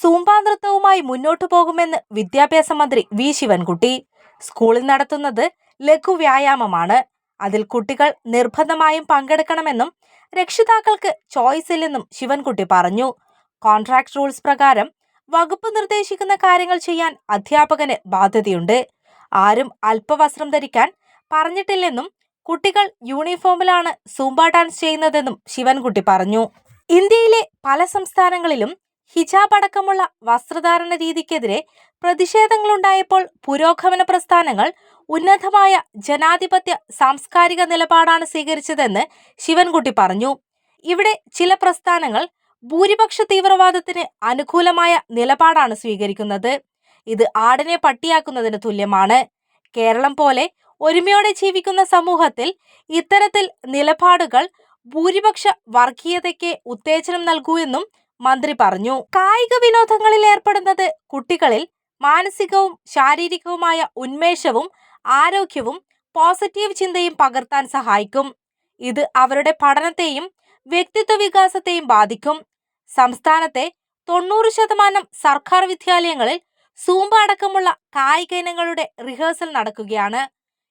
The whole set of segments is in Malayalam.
സൂംബ നൃത്തവുമായി മുന്നോട്ടു പോകുമെന്ന് വിദ്യാഭ്യാസ മന്ത്രി വി. ശിവൻകുട്ടി. സ്കൂളിൽ നടത്തുന്നത് ലഘു വ്യായാമമാണ്. അതിൽ കുട്ടികൾ നിർബന്ധമായും പങ്കെടുക്കണമെന്നും രക്ഷിതാക്കൾക്ക് ചോയ്സ് ഇല്ലെന്നും ശിവൻകുട്ടി പറഞ്ഞു. കോൺട്രാക്ട് റൂൾസ് പ്രകാരം വകുപ്പ് നിർദ്ദേശിക്കുന്ന കാര്യങ്ങൾ ചെയ്യാൻ അധ്യാപകന് ബാധ്യതയുണ്ട്. ആരും അല്പവസ്ത്രം ധരിക്കാൻ പറഞ്ഞിട്ടില്ലെന്നും കുട്ടികൾ യൂണിഫോമിലാണ് സൂംബ ഡാൻസ് ചെയ്യുന്നതെന്നും ശിവൻകുട്ടി പറഞ്ഞു. ഇന്ത്യയിലെ പല സംസ്ഥാനങ്ങളിലും ഹിജാബ് അടക്കമുള്ള വസ്ത്രധാരണ രീതിക്കെതിരെ പ്രതിഷേധങ്ങളുണ്ടായപ്പോൾ പുരോഗമന പ്രസ്ഥാനങ്ങൾ ഉന്നതമായ ജനാധിപത്യ സാംസ്കാരിക നിലപാടാണ് സ്വീകരിച്ചതെന്ന് ശിവൻകുട്ടി പറഞ്ഞു. ഇവിടെ ചില പ്രസ്ഥാനങ്ങൾ ഭൂരിപക്ഷ തീവ്രവാദത്തിന് അനുകൂലമായ നിലപാടാണ് സ്വീകരിക്കുന്നത്. ഇത് ആടിനെ പട്ടിയാക്കുന്നതിന് തുല്യമാണ്. കേരളം പോലെ ഒരുമയോടെ ജീവിക്കുന്ന സമൂഹത്തിൽ ഇത്തരത്തിൽ നിലപാടുകൾ ഭൂരിപക്ഷ വർഗീയതയ്ക്ക് ഉത്തേജനം നൽകൂ എന്നും മന്ത്രി പറഞ്ഞു. കായിക വിനോദങ്ങളിൽ ഏർപ്പെടുന്നത് കുട്ടികളിൽ മാനസികവും ശാരീരികവുമായ ഉന്മേഷവും ആരോഗ്യവും പോസിറ്റീവ് ചിന്തയും പകർത്താൻ സഹായിക്കും. ഇത് അവരുടെ പഠനത്തെയും വ്യക്തിത്വ വികാസത്തെയും ബാധിക്കും. സംസ്ഥാനത്തെ തൊണ്ണൂറ് ശതമാനം സർക്കാർ വിദ്യാലയങ്ങളിൽ സൂമ്പ അടക്കമുള്ള കായിക ഇനങ്ങളുടെ റിഹേഴ്സൽ നടക്കുകയാണ്.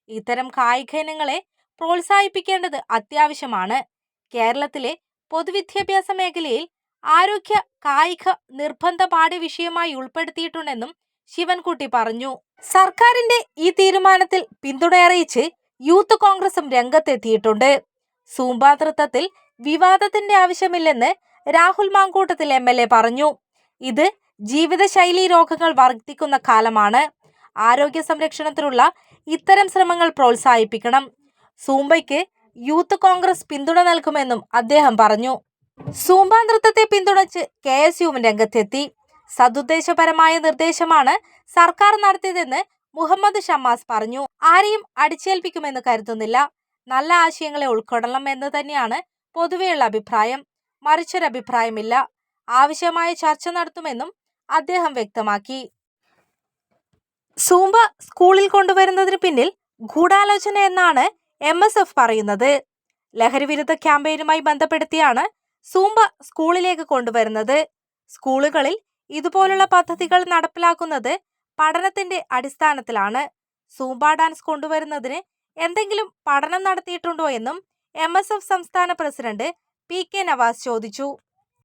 ഇത്തരം കായിക ഇനങ്ങളെ പ്രോത്സാഹിപ്പിക്കേണ്ടത് അത്യാവശ്യമാണ്. കേരളത്തിലെ പൊതുവിദ്യാഭ്യാസ മേഖലയിൽ ആരോഗ്യ കായിക നിർബന്ധ പാഠ്യ വിഷയമായി ഉൾപ്പെടുത്തിയിട്ടുണ്ടെന്നും ശിവൻകുട്ടി പറഞ്ഞു. സർക്കാരിന്റെ ഈ തീരുമാനത്തിൽ പിന്തുണ അറിയിച്ച് യൂത്ത് കോൺഗ്രസും രംഗത്തെത്തിയിട്ടുണ്ട്. സൂംബ നൃത്തത്തിൽ വിവാദത്തിന്റെ ആവശ്യമില്ലെന്ന് Rahul Mamkootathil M L A പറഞ്ഞു. ഇത് ജീവിതശൈലി രോഗങ്ങൾ വർദ്ധിക്കുന്ന കാലമാണ്. ആരോഗ്യ സംരക്ഷണത്തിനുള്ള ഇത്തരം ശ്രമങ്ങൾ പ്രോത്സാഹിപ്പിക്കണം. സൂംബയ്ക്ക് യൂത്ത് കോൺഗ്രസ് പിന്തുണ നൽകുമെന്നും അദ്ദേഹം പറഞ്ഞു. സൂംബ നൃത്തത്തെ പിന്തുണച്ച് കെ എസ് യുവും രംഗത്തെത്തി. സതുദ്ദേശപരമായ നിർദ്ദേശമാണ് സർക്കാർ നടത്തിയതെന്ന് മുഹമ്മദ് ഷമ്മാസ് പറഞ്ഞു. ആരെയും അടിച്ചേൽപ്പിക്കുമെന്ന് കരുതുന്നില്ല. നല്ല ആശയങ്ങളെ ഉൾക്കൊള്ളണം എന്ന് തന്നെയാണ് പൊതുവെയുള്ള അഭിപ്രായം. മറിച്ചൊരഭിപ്രായമില്ല ആവശ്യമായ ചർച്ച നടത്തുമെന്നും അദ്ദേഹം വ്യക്തമാക്കി. സൂംബ സ്കൂളിൽ കൊണ്ടുവരുന്നതിന് പിന്നിൽ ഗൂഢാലോചന എന്നാണ് എം പറയുന്നത്. ലഹരിവിരുദ്ധ ക്യാമ്പയിനുമായി ബന്ധപ്പെടുത്തിയാണ് സൂംബ സ്കൂളിലേക്ക് കൊണ്ടുവരുന്നത്. സ്കൂളുകളിൽ ഇതുപോലുള്ള പദ്ധതികൾ നടപ്പിലാക്കുന്നത് പഠനത്തിന്റെ അടിസ്ഥാനത്തിലാണ്. സൂമ്പ ഡാൻസ് കൊണ്ടുവരുന്നതിന് എന്തെങ്കിലും പഠനം നടത്തിയിട്ടുണ്ടോ എന്നും എം സംസ്ഥാന പ്രസിഡന്റ് പി കെ നവാസ് ചോദിച്ചു.